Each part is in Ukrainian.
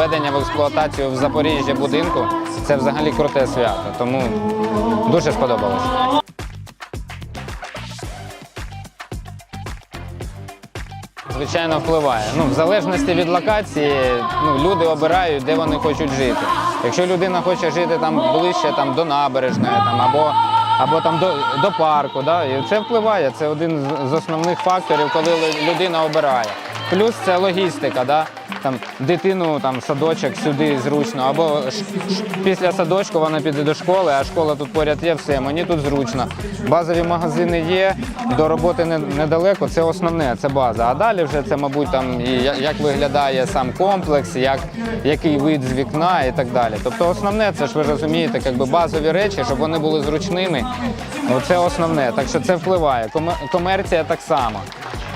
введення в експлуатацію в Запоріжжі будинку це взагалі круте свято. Тому дуже сподобалось. Звичайно, впливає. Ну, в залежності від локації, ну, люди обирають, де вони хочуть жити. Якщо людина хоче жити там ближче там, до набережної там, або, або там, до, до парку, да, і це впливає. Це один з основних факторів, коли людина обирає. Плюс це логістика, да? Там, дитину там, садочок сюди зручно, або після садочку вона піде до школи, а школа тут поряд є, все, мені тут зручно. Базові магазини є, до роботи не- недалеко, це основне, це база. А далі вже це, мабуть, там, і як виглядає сам комплекс, як, який вид з вікна і так далі. Тобто основне, це ж ви розумієте, якби базові речі, щоб вони були зручними. Це основне. Так що це впливає. Комерція так само.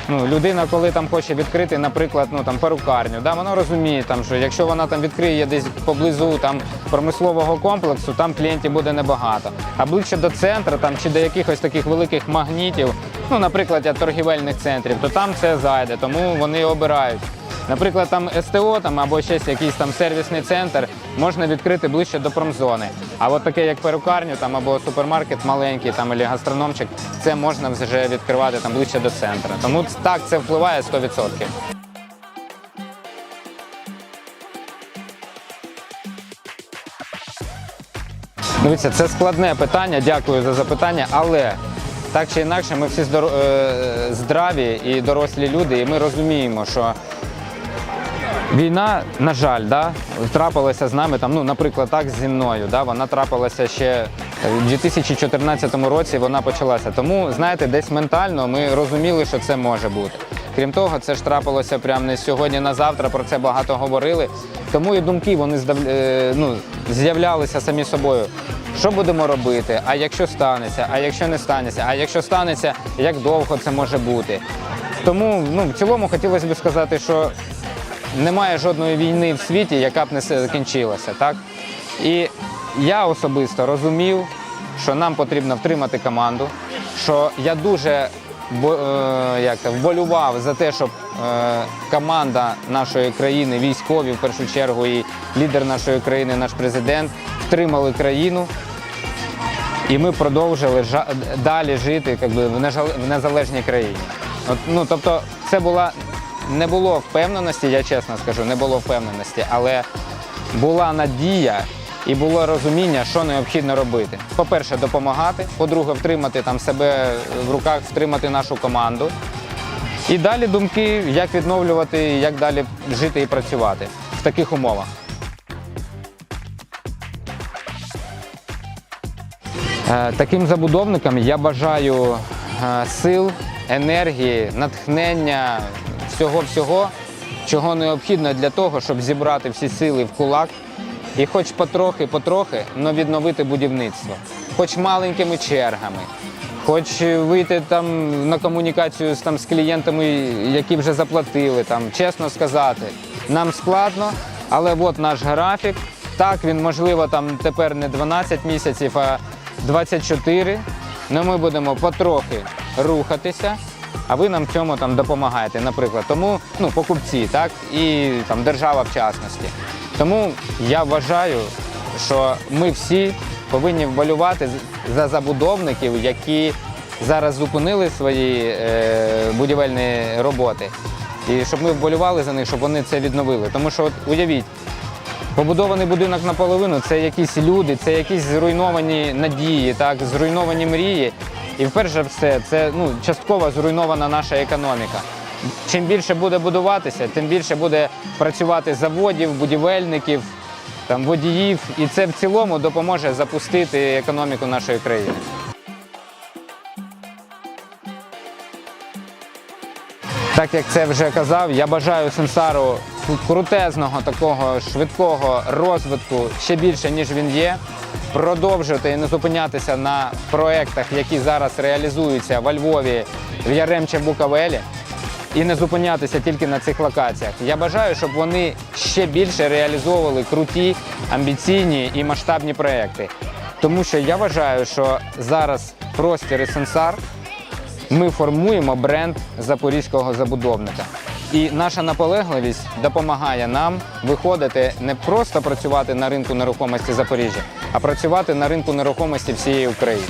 Ну, людина, коли там хоче відкрити, наприклад, ну там перукарню, да, вона розуміє, там, що якщо вона там відкриє десь поблизу там промислового комплексу, там клієнтів буде небагато. А ближче до центру там чи до якихось таких великих магнітів, ну, наприклад, торгівельних центрів, то там це зайде, тому вони обирають. Наприклад, там СТО там, або щось якийсь там сервісний центр можна відкрити ближче до промзони. А от таке, як перукарню там, або супермаркет маленький там, або гастрономчик, це можна вже відкривати там, ближче до центру. Тому так це впливає 100%. Дивіться, це складне питання, дякую за запитання, але так чи інакше, ми всі здоро- е, і дорослі люди, і ми розуміємо, що Війна, на жаль, да, трапилася з нами там, ну, наприклад, так зі мною. Да, вона трапилася ще в 2014 році. Вона почалася. Тому, знаєте, десь ментально ми розуміли, що це може бути. Крім того, це ж трапилося прямо не сьогодні на завтра. Про це багато говорили. Тому і думки вони здав- е, ну, з'являлися самі собою. Що будемо робити? А якщо станеться? А якщо не станеться? А якщо станеться, як довго це може бути? Тому ну, в цілому хотілося б сказати, що немає жодної війни в світі, яка б не закінчилася. Так? І я особисто розумів, що нам потрібно втримати команду, що я дуже е, як це, вболював за те, щоб е, команда нашої країни, військові в першу чергу, і лідер нашої країни, наш президент, втримали країну. І ми продовжили далі жити як би, в в незалежній країні. От, ну, тобто, це була не було впевненості, я чесно скажу, не було впевненості, але була надія і було розуміння, що необхідно робити. По-перше, допомагати, по-друге, втримати там себе в руках, втримати нашу команду. І далі думки, як відновлювати, як далі жити і працювати в таких умовах. Е, Таким забудовникам я бажаю е, сил, енергії, натхнення, всього-всього, чого необхідно для того, щоб зібрати всі сили в кулак і хоч потрохи-потрохи, але відновити будівництво. Хоч маленькими чергами, хоч вийти там на комунікацію з, там, з клієнтами, які вже заплатили, там, чесно сказати, нам складно, але от наш графік. Так, він можливо там тепер не 12 місяців, а 24. Але ми будемо потрохи рухатися, а ви нам в цьому там допомагаєте, наприклад. Тому ну, покупці, так, і там держава в частності. Тому я вважаю, що ми всі повинні вболювати за забудовників, які зараз зупинили свої е, будівельні роботи. І щоб ми вболювали за них, щоб вони це відновили. Тому що от уявіть, Побудований будинок наполовину це якісь люди, це якісь зруйновані надії, так, зруйновані мрії. І вперше все, це ну, частково зруйнована наша економіка. Чим більше буде будуватися, тим більше буде працювати заводів, будівельників, там, водіїв. І це в цілому допоможе запустити економіку нашої країни. Так як це вже казав, я бажаю Сенсару крутезного такого швидкого розвитку ще більше, ніж він є. Продовжувати і не зупинятися на проєктах, які зараз реалізуються во Львові, в Яремче, в Буковелі, і не зупинятися тільки на цих локаціях. Я бажаю, щоб вони ще більше реалізовували круті, амбіційні і масштабні проекти. Тому що я вважаю, що зараз простір і Сенсар ми формуємо бренд запорізького забудовника. І наша наполегливість допомагає нам виходити не просто працювати на ринку нерухомості Запоріжжя, а працювати на ринку нерухомості всієї України.